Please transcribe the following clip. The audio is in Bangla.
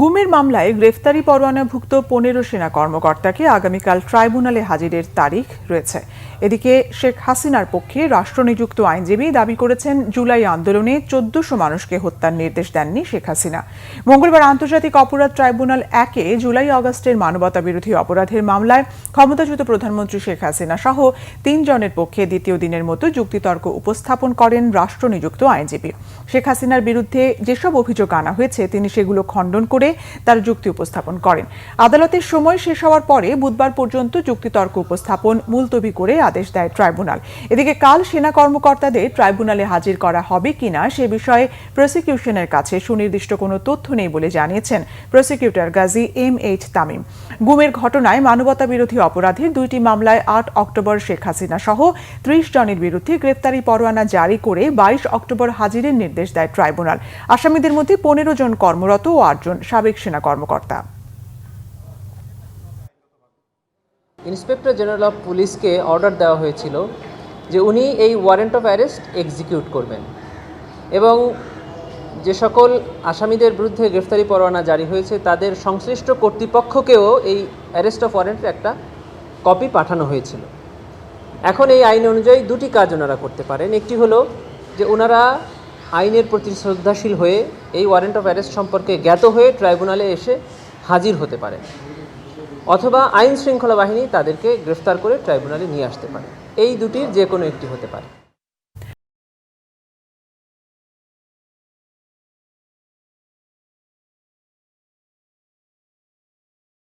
গুমের মামলায় গ্রেফতারি পরোয়ানাভুক্ত পনেরো সেনা কর্মকর্তাকে আগামীকাল ট্রাইব্যুনালে হাজিরের তারিখ রয়েছে। এদিকে শেখ হাসিনার পক্ষে রাষ্ট্রনিযুক্ত আইনজীবী দাবি করেছেন, জুলাই আন্দোলনে চোদ্দশো মানুষকে হত্যার নির্দেশ দেননি শেখ হাসিনা। মঙ্গলবার আন্তর্জাতিক অপরাধ ট্রাইব্যুনাল একে জুলাই আগস্টের মানবতা বিরোধী অপরাধের মামলায় ক্ষমতাচ্যুত প্রধানমন্ত্রী শেখ হাসিনা সহ তিনজনের পক্ষে দ্বিতীয় দিনের মতো যুক্তিতর্ক উপস্থাপন করেন রাষ্ট্রনিযুক্ত আইনজীবী। শেখ হাসিনার বিরুদ্ধে যেসব অভিযোগ আনা হয়েছে, তিনি সেগুলো খণ্ডন করে তার যুক্তি উপস্থাপন করেন। আদালতের সময় শেষ হওয়ার পরে বুধবার পর্যন্ত যুক্তিতর্ক উপস্থাপন মুলতবি করে আদেশ দেয় ট্রাইব্যুনাল। এদিকে কাল সেনা কর্মকর্তাদের ট্রাইব্যুনালে হাজির করা হবে কিনা সে বিষয়ে প্রসিকিউশনের কাছে সুনির্দিষ্ট কোনো তথ্য নেই বলে জানিয়েছেন prosecutor Gazi M H Tamim. গুমের ঘটনায় মানবতা বিরোধী অপরাধের দুইটি মামলায় আট অক্টোবর শেখ হাসিনা সহ ত্রিশ জনের বিরুদ্ধে গ্রেপ্তারি পরোয়ানা জারি করে বাইশ অক্টোবর হাজিরের নির্দেশ দেয় ট্রাইব্যুনাল। আসামিদের মধ্যে পনেরো জন কর্মরত ও আটজন সাবেক সেনা কর্মকর্তা। ইন্সপেক্টর জেনারেল অফ পুলিশকে অর্ডার দেওয়া হয়েছিল যে উনি এই ওয়ারেন্ট অফ অ্যারেস্ট এক্সিকিউট করবেন এবং যে সকল আসামিদের বিরুদ্ধে গ্রেফতারি পরোয়ানা জারি হয়েছে, তাদের সংশ্লিষ্ট কর্তৃপক্ষকেও এই অ্যারেস্ট অফ ওয়ারেন্টের একটা কপি পাঠানো হয়েছিল। এখন এই আইন অনুযায়ী দুটি কাজ ওনারা করতে পারেন। একটি হলো যে ওনারা আইনের প্রতি শ্রদ্ধাশীল হয়ে এই ওয়ারেন্ট অফ অ্যারেস্ট সম্পর্কে জ্ঞাত হয়ে ট্রাইব্যুনালে এসে হাজির হতে পারে। অথবা আইন শৃঙ্খলা বাহিনী তাদেরকে গ্রেফতার করে ট্রাইব্যুনালে নিয়ে আসতে পারে। এই দুটির যে কোনো একটি হতে পারে।